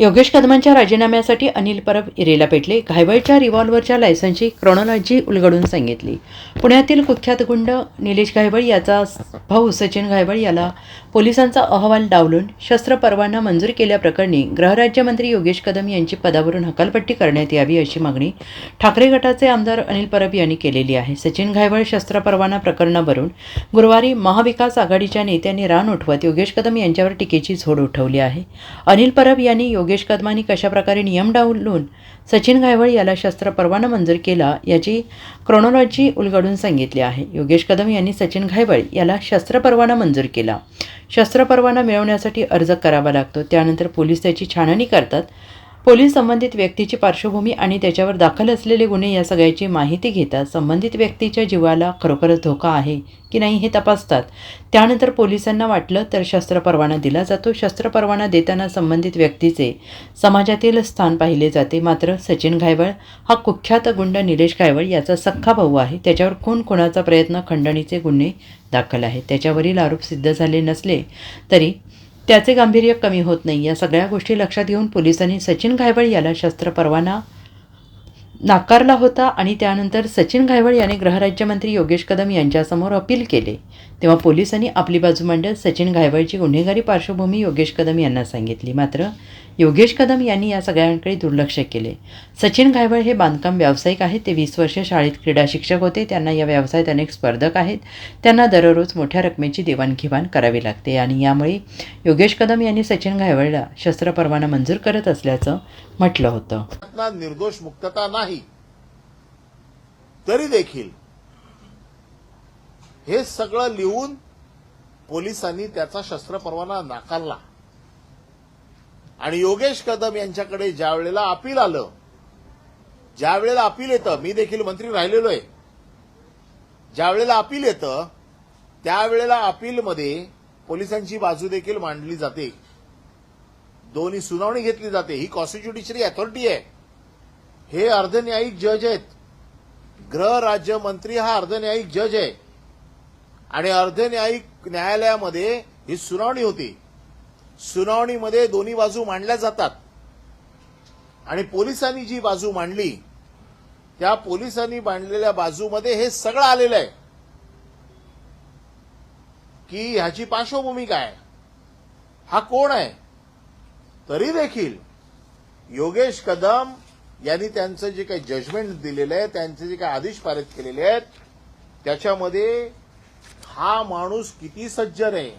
योगेश कदमांच्या राजीनाम्यासाठी अनिल परब इरेला पेटले. घायवळच्या रिव्हॉल्व्हरच्या लायसन्सची क्रोनॉलॉजी उलगडून सांगितली. पुण्यातील कुख्यात गुंड निलेश घायवळ याचा भाऊ सचिन घायवळ याला पोलिसांचा अहवाल डावलून शस्त्र परवाना मंजूर केल्याप्रकरणी गृहराज्यमंत्री योगेश कदम यांची पदावरून हकालपट्टी करण्यात यावी अशी मागणी ठाकरे गटाचे आमदार अनिल परब यांनी केलेली आहे. सचिन घायवळ शस्त्र परवाना प्रकरणावरून गुरुवारी महाविकास आघाडीच्या नेत्यांनी रान उठवत योगेश कदम यांच्यावर टीकेची झोड उठवली आहे. अनिल परब यांनी योगेश कदमांनी कशाप्रकारे नियम डावलून सचिन घायवळ याला शस्त्र परवाना मंजूर केला याची क्रोनॉलॉजी उलगडून सांगितली आहे. योगेश कदम यांनी सचिन घायवळ याला शस्त्र परवाना मंजूर केला. शस्त्र परवाना मिळवण्यासाठी अर्ज करावा लागतो. त्यानंतर पोलीस त्याची छाननी करतात. पोलीस संबंधित व्यक्तीची पार्श्वभूमी आणि त्याच्यावर दाखल असलेले गुन्हे या सगळ्याची माहिती घेतात संबंधित व्यक्तीच्या जीवाला खरोखरच धोका आहे की नाही हे तपासतात. त्यानंतर पोलिसांना वाटलं तर शस्त्र परवाना दिला जातो. शस्त्र परवाना देताना संबंधित व्यक्तीचे समाजातील स्थान पाहिले जाते. मात्र सचिन घायवळ हा कुख्यात गुंड निलेश घायवळ याचा सख्खा भाऊ आहे. त्याच्यावर खून खुनाचा प्रयत्न खंडणीचे गुन्हे दाखल आहेत. त्याच्यावरील आरोप सिद्ध झाले नसले तरी त्याचे गांभीर्य कमी होत नाही. या सगळ्या गोष्टी लक्षात घेऊन पोलिसांनी सचिन घायवळ याला शस्त्र परवाना नाकारला होता आणि त्यानंतर सचिन घायवळ याने गृहराज्यमंत्री योगेश कदम यांच्यासमोर अपील केले. तेव्हा पोलिसांनी आपली बाजू मांडत सचिन घायवळची गुन्हेगारी पार्श्वभूमी योगेश कदम यांना सांगितली. मात्र योगेश कदम यांनी या सगळ्यांकडे दुर्लक्ष केले. सचिन घायवळ हे बांधकाम व्यावसायिक आहेत. ते वीस वर्ष शाळेत क्रीडा शिक्षक होते. त्यांना या व्यवसायात अनेक स्पर्धक आहेत. त्यांना दररोज मोठ्या रकमेची देवाणघेवाण करावी लागते आणि यामुळे योगेश कदम यांनी सचिन घायवळला शस्त्र परवाना मंजूर करत असल्याचं म्हटलं होतं. निर्दोष मुक्तता नाही तरी देखील हे सगळं लिहून पोलिसांनी त्याचा शस्त्र परवाना नाकारला. आणि योगेश कदम यांच्याकडे ज्या वेळेला अपील आलं ज्या वेळेला अपील येतं मी देखील मंत्री राहिलेलो आहे ज्या वेळेला अपील येतं त्यावेळेला अपीलमध्ये पोलिसांची बाजू देखील मांडली जाते. दोन्ही सुनावणी घेतली जाते. ही कॉन्स्टिट्युशनरी अथॉरिटी आहे. हे अर्धन्यायिक जज आहेत. गृह राज्यमंत्री हा अर्धन्यायिक जज आहे. आणि अर्धन्यायिक न्यायालयामध्ये ही सुनावणी होती. सुनावणीमध्ये दोन्ही बाजू मांडल्या जातात. आणि पोलिसांनी जी बाजू मांडली त्या पोलिसांनी मांडलेल्या बाजूमध्ये हे सगळं आलेलं आहे. की ह्याची पार्श्वभूमी काय हा कोण आहे? तरी देखील योगेश कदम यांनी त्यांचं जे काही जजमेंट दिलेलं आहे त्यांचे जे काही आदेश पारित केलेले आहेत त्याच्यामध्ये हा माणूस किती सज्जन आहे?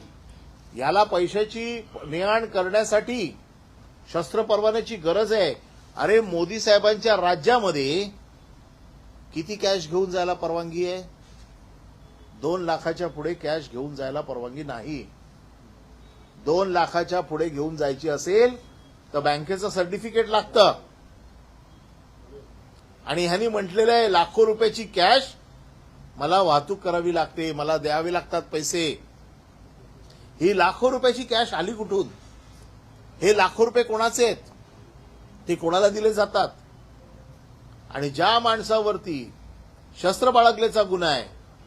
याला पैशाची नेआण करण्यासाठी शस्त्र परवान्याची गरज आहे. अरे मोदी साहेबांच्या राज्यामध्ये किती कॅश घेऊन जायला परवानगी आहे? दोन लाखाच्या पुढे कॅश घेऊन जायला परवानगी नाही. दोन लाखाच्या पुढे घेऊन जायची असेल तर बँकेचं सर्टिफिकेट लागतं. आणि ह्यांनी म्हटलेलं आहे लाखो रुपयाची कॅश मला वाहतूक करावी लागते मला द्यावे लागतात पैसे. ही लाखो रुपयाची कॅश आली कुठून? हे लाखो रुपये कोणाचे आहेत? ते कोणाला दिले जातात? आणि ज्या माणसावरती शस्त्र बाळगल्याचा गुन्हा आहे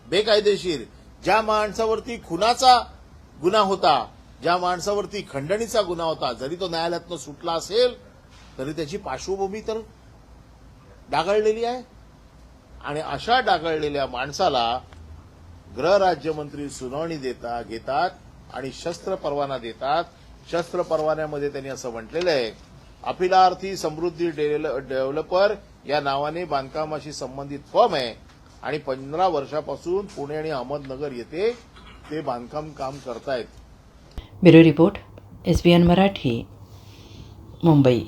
बेकायदेशीर ज्या माणसावरती खुनाचा गुन्हा होता ज्या माणसावरती खंडणीचा गुन्हा होता जरी तो न्यायालयातनं सुटला असेल तरी त्याची पार्श्वभूमी तर डागाळलेली आहे. आणि अशा डागळलेल्या माणसाला गृहराज्यमंत्री सुनावणी देता घेतात आणि शस्त्र परवाना देतात. शस्त्र परवान्यामध्ये त्यांनी असं म्हटलेलं आहे अपिलार्थी समृद्धी डेव्हलपर या नावाने बांधकामाशी संबंधित फॉर्म आहे आणि पंधरा वर्षापासून पुणे आणि अहमदनगर येथे ते बांधकाम काम करतायत. Bureau report S N Marathi Mumbai.